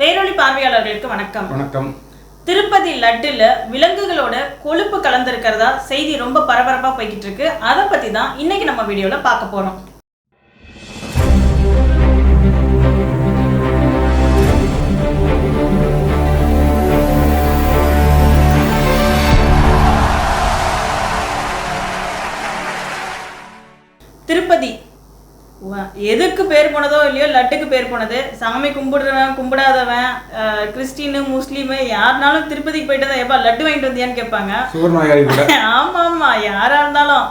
பேரொளி பார்வையாளர்களுக்கு வணக்கம். வணக்கம். திருப்பதி லட்டுல விலங்குகளோட கொழுப்பு கலந்திருக்கிறதா செய்தி ரொம்ப பரபரப்பா போய்கிட்டு இருக்கு அதை பத்தி தான் இன்னைக்கு நம்ம வீடியோல பார்க்க போறோம். திருப்பதி எதுக்கு பேர் போனதோ இல்லையோ லட்டுக்கு பேர் போனது. சாமி கும்பிடுறவன் கும்பிடாதவன் கிறிஸ்டினு முஸ்லீமு யாருனாலும் திருப்பதிக்கு போயிட்டு தான் எப்பா லட்டு வாங்கிட்டு வந்தியான்னு கேட்பாங்க. ஆமா ஆமா யாரா இருந்தாலும்.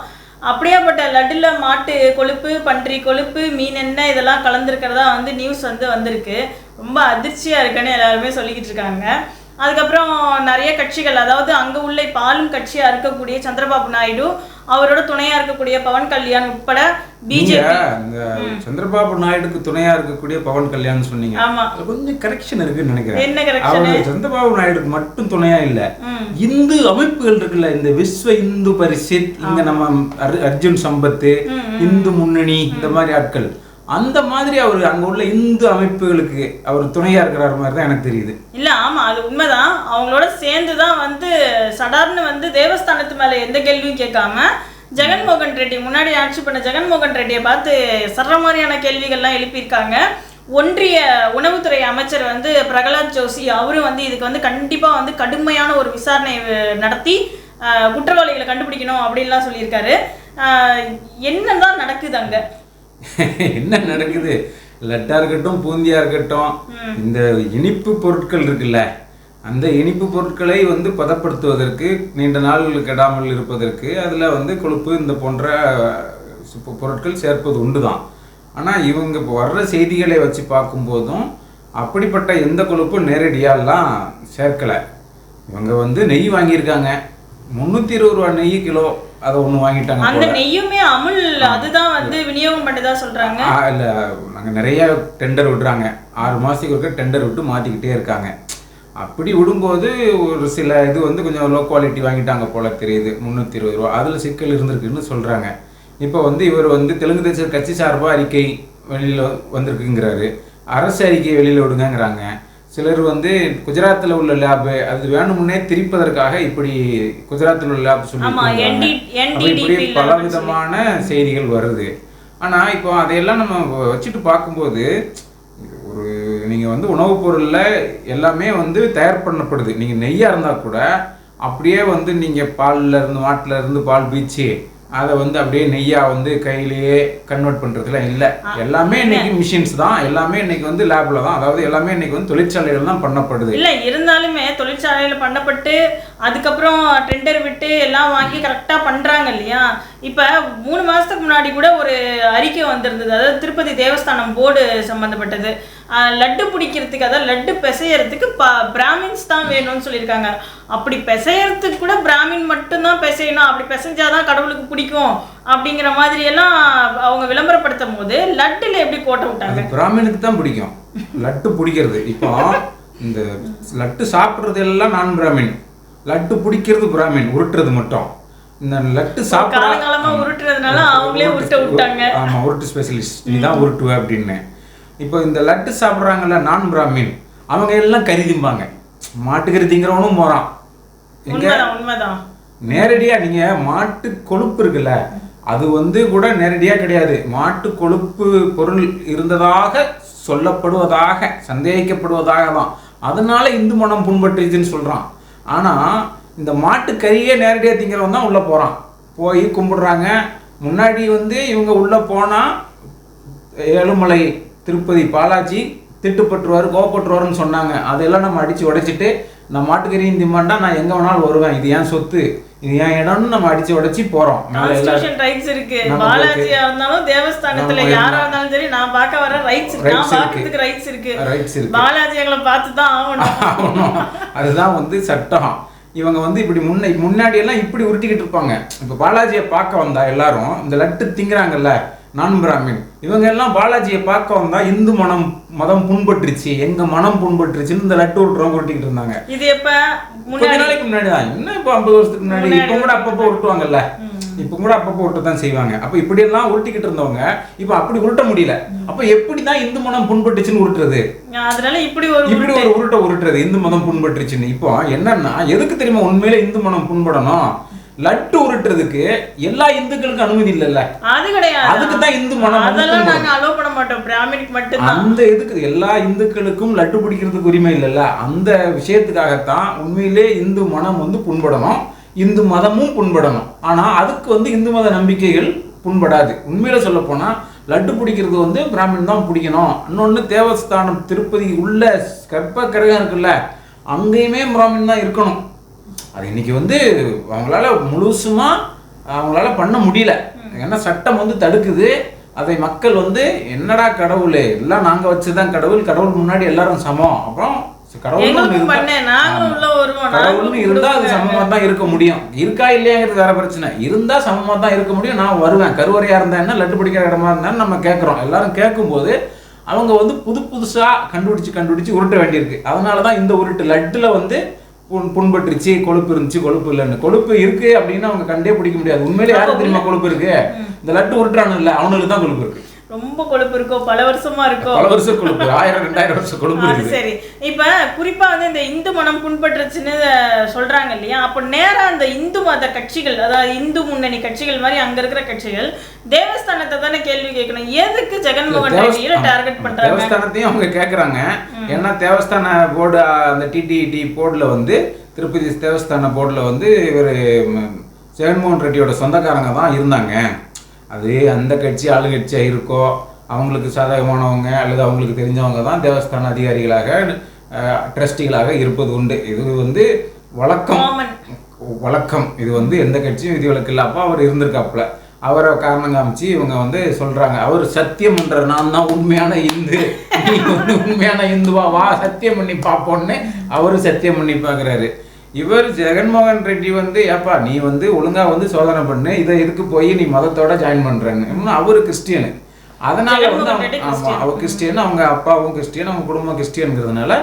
அப்படியாப்பட்ட லட்டுல மாட்டு கொழுப்பு பன்றி கொழுப்பு மீன் எண்ணெய் இதெல்லாம் கலந்துருக்கிறதா வந்து நியூஸ் வந்து வந்திருக்கு. ரொம்ப அதிர்ச்சியா இருக்குன்னு எல்லாருமே சொல்லிக்கிட்டு இருக்காங்க. அதுக்கப்புறம் நிறைய கட்சிகள் அதாவது அங்க உள்ள இப்ப ஆளும் கட்சியா இருக்கக்கூடிய சந்திரபாபு நாயுடு அவரோட துணையா இருக்கக்கூடிய பவன் கல்யாண் உட்பட பிஜேபி சந்திரபாபு நாயுடுக்கு துணையா இருக்கக்கூடிய பவன் கல்யாண் சொன்னீங்க. ஆமா. கொஞ்சம் கரெக்ஷன் இருக்குன்னு நினைக்கிறேன். என்ன கரெக்ஷன் சந்திரபாபு நாயுடுக்கு மட்டும் துணையா இல்ல. இந்து அமைப்புகள் இருக்குல்ல இந்த விஸ்வ இந்து பரிஷத் இங்க நம்ம அர்- அர்ஜுன் சம்பத்து இந்து முன்னணி இந்த மாதிரி ஆட்கள். அந்த மாதிரி அவர் அங்க உள்ள இந்து அமைப்புகளுக்கு அவர் துணையா இருக்கிறார் மாதிரி தான் எனக்கு தெரியுது. இல்ல ஆமா அது உண்மைதான். அவங்களோட சேர்ந்து தான் வந்து சடார்னு வந்து தேவஸ்தானத்து மேல எந்த கேள்வியும் கேட்காம ஜெகன்மோகன் ரெட்டி முன்னாடி ஆட்சி பண்ண ஜெகன்மோகன் ரெட்டியை பார்த்து சர்ற மாதிரியான கேள்விகள்லாம் எழுப்பியிருக்காங்க. ஒன்றிய உணவுத்துறை அமைச்சர் வந்து பிரகலாத் ஜோஷி அவரும் வந்து இதுக்கு வந்து கண்டிப்பாக வந்து கடுமையான ஒரு விசாரணை நடத்தி குற்றவாளிகளை கண்டுபிடிக்கணும் அப்படின்லாம் சொல்லியிருக்காரு. என்னதான் நடக்குது அங்கே? என்ன நடக்குது? லட்டா இருக்கட்டும் பூந்தியா இருக்கட்டும் இந்த இனிப்பு பொருட்கள் இருக்குல்ல அந்த இனிப்பு பொருட்களை வந்து பதப்படுத்துவதற்கு நீண்ட நாள் கெடாமல் இருப்பதற்கு அதில் வந்து கொழுப்பு இந்த போன்ற பொருட்கள் சேர்ப்பது உண்டு தான் ஆனால் இவங்க வர்ற செய்திகளை வச்சு பார்க்கும்போதும் அப்படிப்பட்ட எந்த கொழுப்பும் நேரடியாலாம் சேர்க்கலை. இவங்க வந்து நெய் வாங்கியிருக்காங்க. முந்நூற்றி இருபது ரூபா நெய் கிலோ. அதை ஒன்று வாங்கிட்டாங்க அந்த. நெய்யுமே அமுல் அதுதான் வந்து விநியோகம் பண்ணதா சொல்றாங்க? ஆ, இல்ல நாங்க நிறைய டெண்டர் விடுறாங்க. ஆறு மாசத்துக்கு ஒருக்க டெண்டர் விட்டு மாத்திக்கிட்டே இருக்காங்க. அப்படி விடும்போது ஒரு சில இது வந்து கொஞ்சம் லோ குவாலிட்டி வாங்கிட்டாங்க போல தெரியுது. முந்நூற்றி இருபது ரூபா. அதில் சிக்கல் இருந்திருக்குன்னு சொல்றாங்க. இப்போ வந்து இவர் வந்து தெலுங்கு தேச கட்சி சார்பாக அறிக்கை வெளியில் வந்திருக்குங்கிறாரு. அரசு அறிக்கை வெளியில் விடுங்கங்கிறாங்க. சிலர் வந்து குஜராத்தில் உள்ள லேபு அது வேணுமுன்னே திரிப்பதற்காக இப்படி குஜராத்தில் உள்ள லேப் சொல்லி இப்படி பல விதமான செய்திகள் வருது. ஆனா இப்போ அதையெல்லாம் நம்ம வச்சுட்டு பார்க்கும்போது ஒரு நீங்க வந்து உணவுப் பொருள்ல எல்லாமே வந்து தயார் பண்ணப்படுது. நீங்க நெய்யா இருந்தா கூட அப்படியே வந்து நீங்க பால்ல இருந்து மாட்டுல இருந்து பால் பீச்சு அதை வந்து அப்படியே நெய்யா வந்து கையிலேயே கன்வெர்ட் பண்றதுல இல்ல. எல்லாமே இன்னைக்கு மிஷின்ஸ் தான். எல்லாமே இன்னைக்கு வந்து லேப்ல தான். அதாவது எல்லாமே இன்னைக்கு வந்து தொழிற்சாலைகள் தான் பண்ணப்படுது. இல்ல இருந்தாலுமே தொழிற்சாலையில பண்ணப்பட்டு அதுக்கப்புறம் டெண்டர் விட்டு எல்லாம் வாங்கி கரெக்டா பண்றாங்க இல்லையா? இப்ப மூணு மாசத்துக்கு முன்னாடி கூட ஒரு அறிக்கை வந்திருந்தது. அதாவது திருப்பதி தேவஸ்தானம் போர்டு சம்பந்தப்பட்டது. ஆஹ் லட்டு பிடிக்கிறதுக்கு அதாவது லட்டு பிசையறதுக்கு ப பிராமின்ஸ் தான் வேணும்னு சொல்லியிருக்காங்க. அப்படி பிசையறதுக்கு கூட பிராமின் மட்டும்தான் பிசையணும். அப்படி பிசைஞ்சாதான் கடவுளுக்கு பிடிக்கும் அப்படிங்கிற மாதிரி எல்லாம் அவங்க விளம்பரப்படுத்தும் போது லட்டுல எப்படி கோட்டை விட்டாங்க? பிராமினுக்கு தான் பிடிக்கும். லட்டு பிடிக்கிறது. இப்போ இந்த லட்டு சாப்பிட்றது எல்லாம் நான் பிராமின். லட்டு பிடிக்கிறது பிராமின். உருட்டுறது மட்டும். இந்த லட்டு சாப்பிட காலங்காலமா உருட்டுறதுனால அவங்களே உருட்ட விட்டாங்க. ஆமா உருட்டு ஸ்பெஷலிஸ்ட் நீ தான் உருட்டுவ அப்படின்னு. இப்போ இந்த லட்டு சாப்பிட்றாங்கல்ல நான் பிராமின் அவங்க எல்லாம் கறி திம்பாங்க. மாட்டுக்கறி திங்கிறவனும் போறான் எங்க உண்மைதான் உண்மைதான். நேரடியா நீங்க மாட்டு கொழுப்பு இருக்குல்ல அது வந்து கூட நேரடியா கிடையாது. மாட்டு கொழுப்பு பொருள் இருந்ததாக சொல்லப்படுவதாக சந்தேகிக்கப்படுவதாக தான் அதனால இந்து மனம் புண்பட்டுச்சுன்னு சொல்றான். ஆனா இந்த மாட்டு கறியே நேரடியா திங்கிறவன் தான் உள்ள போறான். போய் கும்பிடுறாங்க. முன்னாடி வந்து இவங்க உள்ள போனா ஏழுமலை திருப்பதி பாலாஜி திட்டுப்பட்டுருவாரு கோவப்பட்டுருவாருன்னு சொன்னாங்க. அதெல்லாம் நம்ம அடிச்சு உடைச்சிட்டு நான் மாட்டுக்கறியும் திம்மாண்டா நான் எங்க வேணாலும் வருவேன். இது ஏன் சொத்து? இது ஏன் இடம்னு நம்ம அடிச்சு உடைச்சி போறோம். ரைட்ஸ் இருக்கு. பாலாஜியா இருந்தாலும் தேவஸ்தானத்துல யாரா இருந்தாலும் சரி நான் பார்க்க வர ரைட்ஸ் இருக்கு. நான். பார்க்கறதுக்கு ரைட்ஸ் இருக்கு. ரைட்ஸ் இருக்கு. பாலாஜி எங்களை பார்த்து தான் ஆகணும். அதுதான் வந்து சட்டம். இவங்க வந்து இப்படி முன்ன முன்னாடி எல்லாம் இப்படி உருட்டிக்கிட்டு இருப்பாங்க. இப்ப பாலாஜியை பார்க்க வந்தா எல்லாரும் இந்த லட்டு திங்கிறாங்கல்ல நான் பிராமின். இவங்க எல்லாம் பாலாஜியை பார்க்க வந்தா இந்து மனம் மதம் புண்பட்டுருச்சு. எங்க மனம் புண்பட்டுருச்சுன்னு இந்த லட்டு உருட்டுறவங்க உருட்டிக்கிட்டு இருந்தாங்க. இது எப்ப? கொஞ்ச நாளைக்கு முன்னாடி தான். என்ன இப்போ ஐம்பது வருஷத்துக்கு முன்னாடி. இப்போ கூட அப்பப்போ உருட்டுவாங்கல்ல. இப்போ கூட அப்பப்போ உருட்ட தான் செய்வாங்க. அப்போ இப்படியெல்லாம் உருட்டிக்கிட்டு இருந்தவங்க இப்போ அப்படி உருட்ட முடியல. அப்போ எப்படி தான் இந்து மனம் புண்பட்டுச்சுன்னு உருட்டுறது? அதனால இப்படி ஒரு இப்படி ஒரு உருட்ட உருட்டுறது இந்து மதம் புண்பட்டுருச்சுன்னு. இப்போ என்னன்னா எதுக்கு தெரியுமா உண்மையில இந்து மனம் புண்படணும்? லட்டு உருட்டுறதுக்கு எல்லா இந்துக்களுக்கும் அனுமதி இல்லைல்ல. அது கிடையாது. அதுக்கு தான் இந்து மனம் அதெல்லாம். நாங்க அலோவ் பண்ண மாட்டோம். பிராமினுக்கு மட்டும்தான். அந்த இதுக்கு எல்லா இந்துக்களுக்கும் லட்டு பிடிக்கிறதுக்கு உரிமை இல்லைல்ல. அந்த விஷயத்துக்காகத்தான் உண்மையிலே இந்து மனம் வந்து புண்படணும். இந்து மதமும் புண்படணும். ஆனா அதுக்கு வந்து இந்து மத நம்பிக்கைகள் புண்படாது. உண்மையில சொல்ல போனா லட்டு பிடிக்கிறது வந்து பிராமின் தான் பிடிக்கணும். இன்னொன்று தேவஸ்தானம் திருப்பதி உள்ள கற்ப கிரகம் இருக்குல்ல அங்கேயுமே பிராமின் தான் இருக்கணும். அது இன்னைக்கு வந்து அவங்களால முழுசுமா அவங்களால பண்ண முடியல. ஏன்னா சட்டம் வந்து தடுக்குது. அதை மக்கள் வந்து என்னடா கடவுள் எல்லாம் நாங்க வச்சுதான் கடவுள் கடவுள் முன்னாடி எல்லாரும் சமம். அப்புறம் கடவுள்னு இருந்தா- இருந்தா அது. சமமா தான் இருக்க முடியும். இருக்கா இல்லையாங்கிறது வேற பிரச்சனை. இருந்தா சமமா தான் இருக்க முடியும். நான் வருவேன். கருவறையா இருந்தா என்ன? லட்டு பிடிக்கிற இடமா இருந்தாலும் நம்ம கேட்குறோம் எல்லாரும் கேட்கும்போது அவங்க வந்து புது புதுசா கண்டுபிடிச்சு கண்டுபிடிச்சு உருட்ட வேண்டியிருக்கு. அதனால தான் இந்த உருட்டு. லட்டுல வந்து புண் புண்பட்டுருச்சு கொழுப்பு இருந்துச்சு கொழுப்பு இல்லைன்னு. கொழுப்பு இருக்கு அப்படின்னு அவங்க கண்டே பிடிக்க முடியாது. உண்மையிலே யாருக்கு தெரியுமா கொழுப்பு இருக்கு? இந்த லட்டு உருட்டுறானு இல்ல அவனுக்கு தான் கொழுப்பு இருக்கு. ரொம்ப கொழுப்பு இருக்கோ பல வருஷமா இருக்கோ. பல வருஷம் கொழுப்பு ஆயிரம் ரெண்டாயிரம் வருஷம் கொழுப்பு அது இருக்குது. சரி. இப்ப குறிப்பா வந்து இந்த இந்து மனம் புண்பட்டுருச்சுன்னு சொல்றாங்க இல்லையா? அப்ப நேரா அந்த இந்து மத கட்சிகள் அதாவது இந்து முன்னணி கட்சிகள் மாதிரி அங்க இருக்கிற கட்சிகள் தேவஸ்தானத்தை தானே கேள்வி கேட்கணும். எதுக்கு ஜெகன்மோகன் ரெட்டியில டார்கெட் பண்றாங்க? தேவஸ்தானத்தையும் அவங்க கேட்குறாங்க ஏன்னா தேவஸ்தான போர்டு அந்த டிடிடி போர்டில் வந்து திருப்பதி தேவஸ்தான போர்டில் வந்து இவர் ஜெகன்மோகன் ரெட்டியோட சொந்தக்காரங்க தான் இருந்தாங்க. அது அந்த கட்சி ஆளுங்கட்சியாக இருக்கோ அவங்களுக்கு சாதகமானவங்க அல்லது அவங்களுக்கு தெரிஞ்சவங்க தான் தேவஸ்தான அதிகாரிகளாக ட்ரஸ்டிகளாக இருப்பது உண்டு. இது வந்து வழக்கம். வழக்கம். இது வந்து எந்த கட்சியும் விதிவிலக்கு இல்லை. அப்போ அவர் இருந்திருக்காப்புல. அவரை காரணம் காமிச்சு இவங்க வந்து சொல்றாங்க. அவர் சத்தியம் பண்ற நான் தான் உண்மையான இந்து. நீ வந்து உண்மையான இந்துவா வா சத்தியம் பண்ணி பார்ப்போன்னு அவரு சத்தியம் பண்ணி பார்க்குறாரு இவர் ஜெகன்மோகன் ரெட்டி வந்து ஏப்பா நீ வந்து ஒழுங்கா வந்து சோதனை பண்ணு இதை இதுக்கு போய் நீ மதத்தோட ஜாயின் பண்றேன்னு. இன்னும் அவரு கிறிஸ்டியனு. அதனால வந்து ஜெகன்மோகன் அவங்க- ரெட்டி ஆமா கிறிஸ்டியன். அவர் கிறிஸ்டியன் அவங்க அப்பாவும் கிறிஸ்டியன் அவங்க குடும்பம் கிறிஸ்டியனுங்கிறதுனால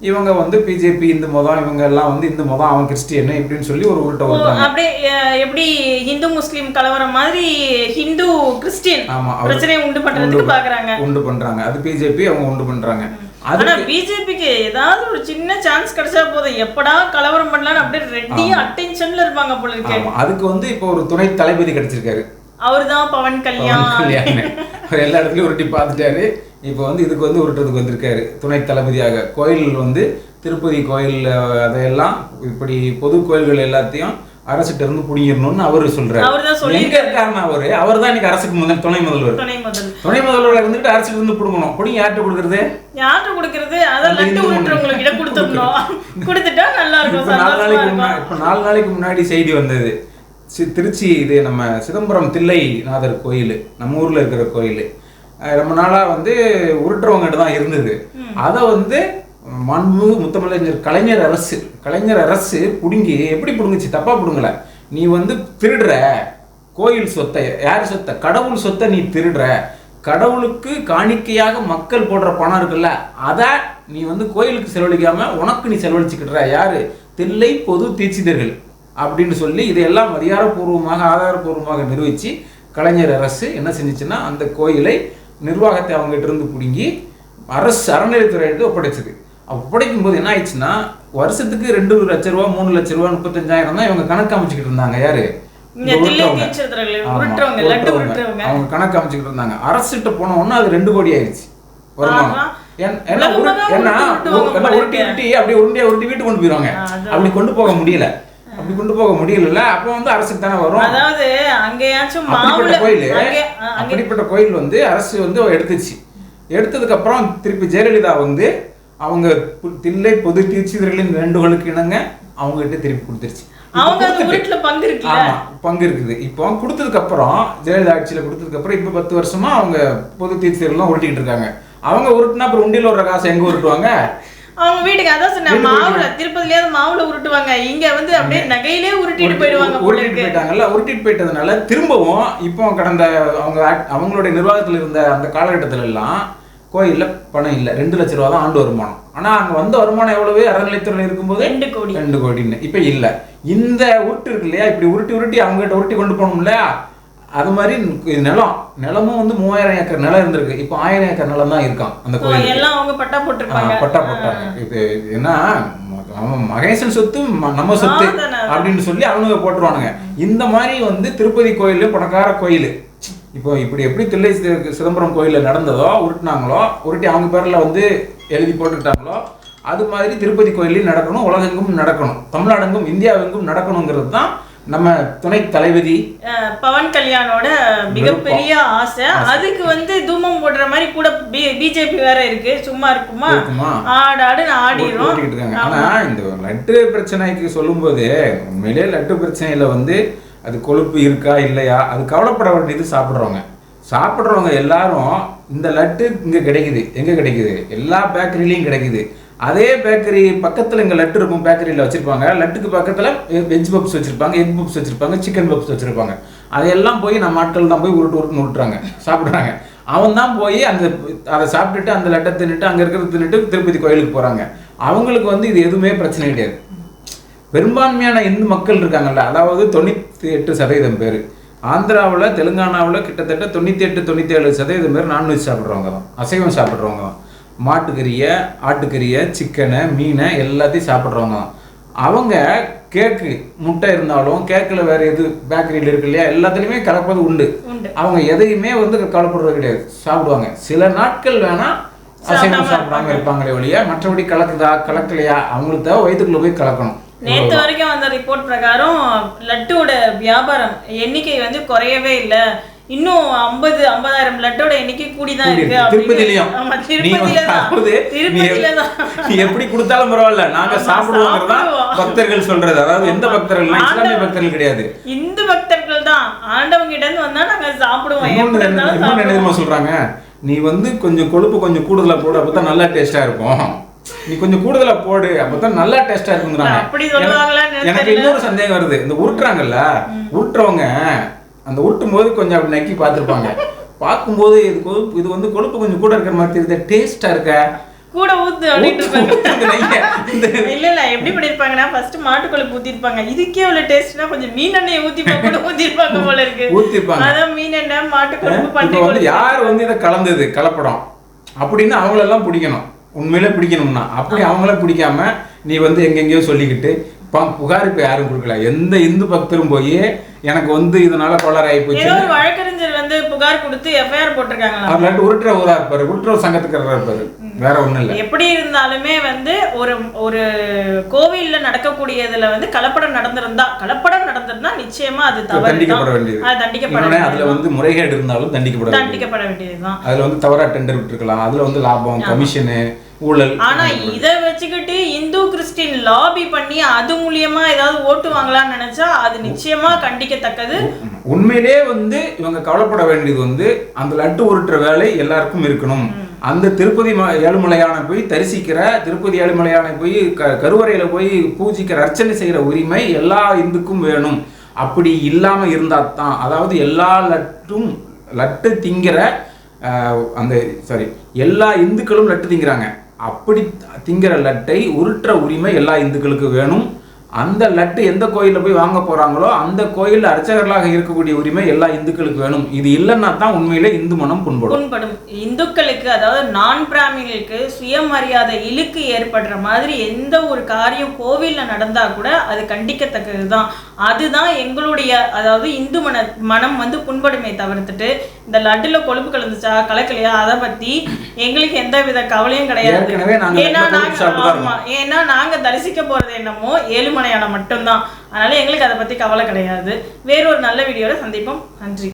இவங்க வந்து பிஜேபி இந்து மதம் இவங்க எல்லாம் வந்து இந்து மதம் அவன் கிறிஸ்டியன் இப்படின்னு சொல்லி ஒரு உருட்டை ஓ, விடுறாங்க. அப்படியே எப்படி ஹிந்து முஸ்லீம் கலவரம் மாதிரி ஹிந்து கிறிஸ்டியன் ஆமா பிரச்சனையை உண்டு பண்றதுக்கு பாக்குறாங்க. உண்டு பண்றாங்க. அது பிஜேபி அவங்க உண்டு பண்றாங்க. ஆனா பிஜேபிக்கு ஏதாவது ஒரு சின்ன சான்ஸ் கிடைச்சா போதும். எப்படா கலவரம் பண்ணலாம்னு அப்படியே ரெட்டியா அட்டென்ஷன்ல இருப்பாங்க போல இருக்கு. அதுக்கு வந்து இப்போ ஒரு துணை தளபதி கிடைச்சிருக்காரு. அவர்தான் பவன் பவன் கல்யாண். அவர் எல்லா இடத்துலயும் உருட்டி பார்த்துட்டாரு. இப்போ வந்து இதுக்கு வந்து உருட்டுறதுக்கு வந்திருக்காரு. துணை தளபதியாக. கோயில் வந்து திருப்பதி கோயில் அதையெல்லாம் இப்படி பொது கோயில்கள் எல்லாத்தையும் அரசுகிட்ட இருந்து புடிங்கிடணும்னு அவரு சொல்றாரு. சொல்லி எங்க இருக்காருன்னா அவரு? அவர் தான் இன்னைக்கு அரசுக்கு முதல் துணை முதல்வர். துணை முதல் துணை முதல்வர் இருந்துட்டு அரசுக்கு இருந்து புடுங்கணும். புடிங்க யார்கிட்ட கொடுக்கறது? யார்கிட்ட கொடுக்கறது? அதான் லட்டு உருட்டுறவங்களுக்கு கிட்ட கொடுத்துடணும். கொடுத்துட்டா நல்லா இருக்கும் இப்ப நாலு நாளைக்கு முன்னாடி இப்ப நாலு நாளைக்கு முன்னாடி செய்தி வந்தது. சி- திருச்சி இது நம்ம சிதம்பரம் தில்லைநாதர் கோயில் நம்ம ஊர்ல இருக்கிற கோயில். ரொம்ப நாளா வந்து உருட்டுறவங்ககிட்ட தான் இருந்தது. அதை வந்து மண்பு முத்தமிழஞ்சர் கலைஞர் அரசு. கலைஞர் அரசு பிடுங்கி எப்படி பிடுங்குச்சு? தப்பாக பிடுங்கலை. நீ வந்து திருடுற. கோயில் சொத்தை யார் சொத்தை? கடவுள் சொத்தை நீ திருடுற. கடவுளுக்கு காணிக்கையாக மக்கள் போடுற பணம் இருக்குல்ல அதை நீ வந்து கோயிலுக்கு செலவழிக்காம உனக்கு நீ செலவழிச்சுக்கிடுற யாரு? தில்லை பொது தீட்சிதர்கள் அப்படின்னு சொல்லி இதையெல்லாம் அதிகாரப்பூர்வமாக ஆதாரப்பூர்வமாக நிர்வகித்து கலைஞர் அரசு என்ன செஞ்சுச்சுன்னா அந்த கோயிலை நிர்வாகத்தை அவங்ககிட்ட இருந்து பிடுங்கி அரசு அறநிலைத்துறையிட்டு ஒப்படைச்சது. ஒப்படைக்கும் போது என்ன ஆயிடுச்சுன்னா வருஷத்துக்கு ரெண்டு லட்ச ரூபா மூணு லட்ச ரூபா முப்பத்தஞ்சாயிரம் தான் இவங்க கணக்கு அமைச்சுக்கிட்டு இருந்தாங்க யாரு? அவங்க கணக்கு அமைச்சுக்கிட்டு இருந்தாங்க. அரசுகிட்ட போன உடனே அது ரெண்டு கோடி ஆயிடுச்சு வருமானம் ஏன்னா உருட்டு உருட்டி அப்படியே உருண்டையா உருட்டி வீட்டுக்கு கொண்டு போயிருவாங்க. அப்படி கொண்டு போக முடியல. அப்படி கொண்டு போக முடியல அப்போ வந்து அரசுக்கு தானே வரும். அதாவது அங்கேயாச்சும் கோயில் அப்படிப்பட்ட கோயில் வந்து அரசு வந்து எடுத்துச்சு. எடுத்ததுக்கு அப்புறம் திருப்பி ஜெயலலிதா வந்து அவங்க தில்லை பொது தீட்சிதர்களின் வேண்டுகோளுக்கு இணங்க அவங்க கிட்ட திருப்பி கொடுத்துருச்சு. அவங்க உருட்டுல பங்கு இருக்குல்ல? ஆமா பங்கு இருக்குது. இப்போ கொடுத்ததுக்கு அப்புறம் ஜெயலலிதா ஆட்சியில கொடுத்ததுக்கு அப்புறம் இப்ப பத்து வருஷமா அவங்க பொது தீர்ச்சியெல்லாம் உருட்டிக்கிட்டு இருக்காங்க. அவங்க உருட்டுனா அப்புறம் உண்டியல் வர்ற காசை எங்க உருட்டுவாங்க? அவங்க வீட்டுக்கு அதான் வீட்டுக்கு மாவுல திருப்பதிலேயாவது மாவுல உருட்டுவாங்க. இங்க வந்து அப்படியே நகையிலே உருட்டிட்டு போயிடுவாங்க உருட்டிட்டு இருக்கு. போயிட்டாங்கல்ல உருட்டிட்டு போயிட்டதுனால திரும்பவும் இப்போ கடந்த அவங்க அவங்களுடைய நிர்வாகத்தில் இருந்த அந்த காலகட்டத்துல எல்லாம் கோயில்ல பணம் இல்லை. ரெண்டு லட்ச ரூபா தான் ஆண்டு வருமானம். ஆனா அங்க வந்த வருமானம் எவ்வளவு? அறநிலைத்துறையில் இருக்கும்போது ரெண்டு கோடி. ரெண்டு கோடின்னு. இப்ப இல்ல. இந்த உருட்டு இருக்கு இல்லையா? இப்படி உருட்டி உருட்டி அவங்க கிட்ட உருட்டி கொண்டு போகணும்ல? அது மாதிரி நிலம். நிலமும் வந்து மூவாயிரம் ஏக்கர் நிலம் இருந்திருக்கு. இப்போ ஆயிரம் ஏக்கர் நிலம் தான் இருக்கான் அந்த கோயில் எல்லாம் அவங்க பட்டா போட்டிருப்பாங்க. பட்டா போட்டாங்க இது ஏன்னா ம- அவன் மகேசன் சொத்து நம்ம சொத்து. அப்படின்னு சொல்லி அவனுங்க போட்டுருவானுங்க. இந்த மாதிரி வந்து திருப்பதி கோயில் பணக்கார கோயில். இப்போ இப்படி எப்படி தில்லை சிதம்பரம் கோயிலில் நடந்ததோ உருட்டினாங்களோ உருட்டி அவங்க பேரில் வந்து எழுதி போட்டுக்கிட்டாங்களோ அது மாதிரி திருப்பதி கோயிலையும் நடக்கணும் உலகெங்கும் நடக்கணும். தமிழ்நாடெங்கும் இந்தியாவெங்கும் நடக்கணுங்கிறது தான் நம்ம துணை தலைவிதி. பவன் கல்யாணோட மிகப்பெரிய ஆசை. அதுக்கு வந்து தூமம் போடுற மாதிரி கூட பிஜேபி வேற இருக்கு. சும்மா இருக்குமா? ஆடிரும் ஓட்டிக்கிட்டு இருக்காங்க. ஆனா இந்த லட்டு பிரச்சனைக்கு சொல்லும்போது உண்மையிலே லட்டு பிரச்சனையில வந்து அது கொழுப்பு இருக்கா இல்லையா? அது கவலைப்பட வேண்டியது சாப்பிட்றவங்க. சாப்பிட்றவங்க எல்லாரும் இந்த லட்டு இங்கே கிடைக்குது. எங்கே கிடைக்குது? எல்லா பேக்கரிலையும் கிடைக்குது. அதே பேக்கரி பக்கத்தில் இங்கே லட்டு இருக்கும் பேக்கரியில் வச்சுருப்பாங்க. லட்டுக்கு பக்கத்தில் வெஜ் பப்ஸ் வச்சுருப்பாங்க எக் பப்ஸ் வச்சுருப்பாங்க சிக்கன் பப்ஸ் வச்சுருப்பாங்க. அதையெல்லாம் போய் நம்ம ஆட்கள் தான் போய் உருட்டு உருட்டு உருட்டுறாங்க. சாப்பிட்றாங்க. அவன் தான் போய் அந்த அதை சாப்பிட்டுட்டு அந்த லட்டை தின்னுட்டு அங்கே இருக்கிறத தின்னுட்டு திருப்பதி கோயிலுக்கு போகிறாங்க அவங்களுக்கு வந்து இது எதுவுமே பிரச்சனை கிடையாது. பெரும்பான்மையான இந்து மக்கள் இருக்காங்கல்ல அதாவது தொண்ணூற்றி எட்டு சதவீதம் பேர். ஆந்திராவில் தெலுங்கானாவில் கிட்டத்தட்ட தொண்ணூற்றி எட்டு தொண்ணூற்றி ஏழு சதவீதம் பேர் நான்வெஜ் சாப்பிட்றவங்க தான். அசைவம் சாப்பிட்றவங்க தான். மாட்டுக்கறியை ஆட்டுக்கறியை சிக்கனை மீனை எல்லாத்தையும் சாப்பிட்றவங்க தான். அவங்க கேக்கு முட்டை இருந்தாலும் கேக்கில் வேற எது பேக்கரியில் இருக்கு இல்லையா எல்லாத்துலேயுமே கலப்பது உண்டு. அவங்க எதையுமே வந்து கலப்படுறது கிடையாது. சாப்பிடுவாங்க. சில நாட்கள் வேணா அசைவம் சாப்பிடாம இருப்பாங்களே ஒழிய மற்றபடி கலக்குதா கலக்கலையா அவங்களுக்கு தேவை வயிற்றுக்குள்ள போய் கலக்கணும். நேத்து வரைக்கும் வந்த ரிப்போர்ட் பிரகாரம் லட்டோட வியாபாரம் எண்ணிக்கை வந்து குறையவே இல்ல. இன்னும் ஐம்பது ஐம்பதாயிரம் லட்டோட எண்ணிக்கை கூடி இருக்கு இருக்கு. திருப்பதியில தான் தான் நீ எப்படி கொடுத்தாலும் பரவாயில்ல. நாங்க சாப்பிடுவோம். பக்தர்கள் சொல்றது. அதாவது எந்த ஆமா. பக்தர்கள்னா இஸ்லாமிய. பக்தர்கள் கிடையாது. இந்து பக்தர்கள் தான் ஆண்டவங்க கிட்ட இருந்து வந்தா நாங்க சாப்பிடுவோம். சொல்றாங்க? நீ வந்து கொஞ்சம் கொழுப்பு கொஞ்சம் கூடுதலா போடு அப்பதான் நல்லா டேஸ்டா இருக்கும். நீ கொஞ்சம் கூடுதலா போடு அப்பதான் நல்லா டேஸ்டா இருக்குங்கிறாங்க. எனக்கு-. இன்னொரு சந்தேகம் வருது. இந்த உருட்டுறாங்கல்ல உருட்டுறவங்க அந்த உருட்டும் போது கொஞ்சம் அப்படி நக்கி பார்த்துருப்பாங்க. பார்க்கும்போது இது கொழுப்பு இது வந்து கொழுப்பு கொஞ்சம் கூட இருக்கிற மாதிரி தெரியுது டேஸ்டா இருக்க. கூட ஊத்து இல்ல இல்ல எப்படி பண்ணிருப்பாங்கன்னா ஃபர்ஸ்ட் மாட்டுக்குழம்பு ஊத்திருப்பாங்க. இதுக்கே அவ்வளவு டேஸ்ட்னா கொஞ்சம் மீன் எண்ணெய் ஊத்தி கூட ஊத்திருப்பாங்க போல இருக்கு. ஊத்திருப்பாங்க. அதான் மீன் எண்ணெய் மாட்டுக்குழம்பு இப்போ பண்ணி யார் வந்து இதை கலந்தது கலப்படம்? அப்படின்னு அவங்களெல்லாம் பிடிக்கணும். உண்மையிலே பிடிக்கணும்னா. அப்படி அவங்கள பிடிக்காம நீ வந்து எங்கெங்கேயோ சொல்லிக்கிட்டு ப- புகார் இப்போ யாரும் கொடுக்கல. எந்த இந்து பக்தரும் போய் எனக்கு வந்து இதனால கொள்ளரை ஆகி போச்சு வழக்கறிஞர் வந்து புகார் கொடுத்து எஃப்ஐஆர் போட்டிருக்காங்களா? அவர் இல்லாட்டி உருட்டுற ஊரா இருப்பாரு உருட்டுற சங்கத்துக்காரரா இருப்பாரு. வேற ஒண்ணும் இல்ல. எப்படி இருந்தாலுமே வந்து ஒரு ஒரு கோவில்ல நடக்கக்கூடியதுல வந்து கலப்படம் நடந்திருந்தா கலப்படம் நடந்திருந்தா நிச்சயமா அது தண்டிக்கப்பட. வேண்டியது. அது தண்டிக்கப்பட அதுல வந்து முறைகேடு இருந்தாலும் தண்டிக்கப்பட தண்டிக்கப்பட வேண்டியதுதான் அதுல வந்து தவறா டெண்டர் விட்டுருக்கலாம். அதுல வந்து லாபம் கமிஷனு ஊழல் ஆனா இத வச்சுக்கிட்டு இந்து கிறிஸ்டின் லாபி பண்ணி அது மூலியமா ஏதாவது ஓட்டு வாங்கலாம்னு நினைச்சா அது நிச்சயமா கண்டிக்கத்தக்கது. உண்மையிலே வந்து இவங்க கவலைப்பட வேண்டியது வந்து அந்த லட்டு உருட்டுற வேலை எல்லாருக்கும் இருக்கணும். அந்த திருப்பதி ஏழுமலையானை போய் தரிசிக்கிற திருப்பதி ஏழுமலையானை போய் க கருவறையில போய் பூஜிக்கிற அர்ச்சனை செய்யற உரிமை எல்லா இந்துக்கும் வேணும். அப்படி இல்லாம இருந்தா தான் அதாவது எல்லா லட்டும் லட்டு திங்கிற அந்த சாரி எல்லா இந்துக்களும் லட்டு திங்கிறாங்க. அப்படி திங்கிற லட்டை உருட்டுற உரிமை எல்லா இந்துக்களுக்கு வேணும். அந்த லட்டு எந்த கோயில்ல போய் வாங்க போறாங்களோ அந்த கோயில்ல அர்ச்சகர்களாக இருக்கக்கூடிய உரிமை எல்லா இந்துக்களுக்கு வேணும். இது இல்லைன்னா தான் உண்மையிலே இந்து மனம் புண்படும். புண்படும். இந்துக்களுக்கு அதாவது நான் பிராமிகளுக்கு சுயமரியாதை இழுக்கு ஏற்படுற மாதிரி எந்த ஒரு காரியம் கோவில்ல நடந்தா கூட அது கண்டிக்கத்தக்கது தான் அதுதான் எங்களுடைய அதாவது இந்து மன மனம் வந்து புண்படுமே தவிர்த்துட்டு இந்த லட்டுல கொழுப்பு கலந்துச்சா கலக்கலையா அதை பத்தி எங்களுக்கு எந்த வித கவலையும் கிடையாது. ஏன்னா நாங்க தரிசிக்க போறது என்னமோ ஏழுமலையான மட்டும்தான். அதனால எங்களுக்கு அதை பத்தி கவலை கிடையாது. வேறொரு நல்ல வீடியோவில் சந்திப்போம். நன்றி.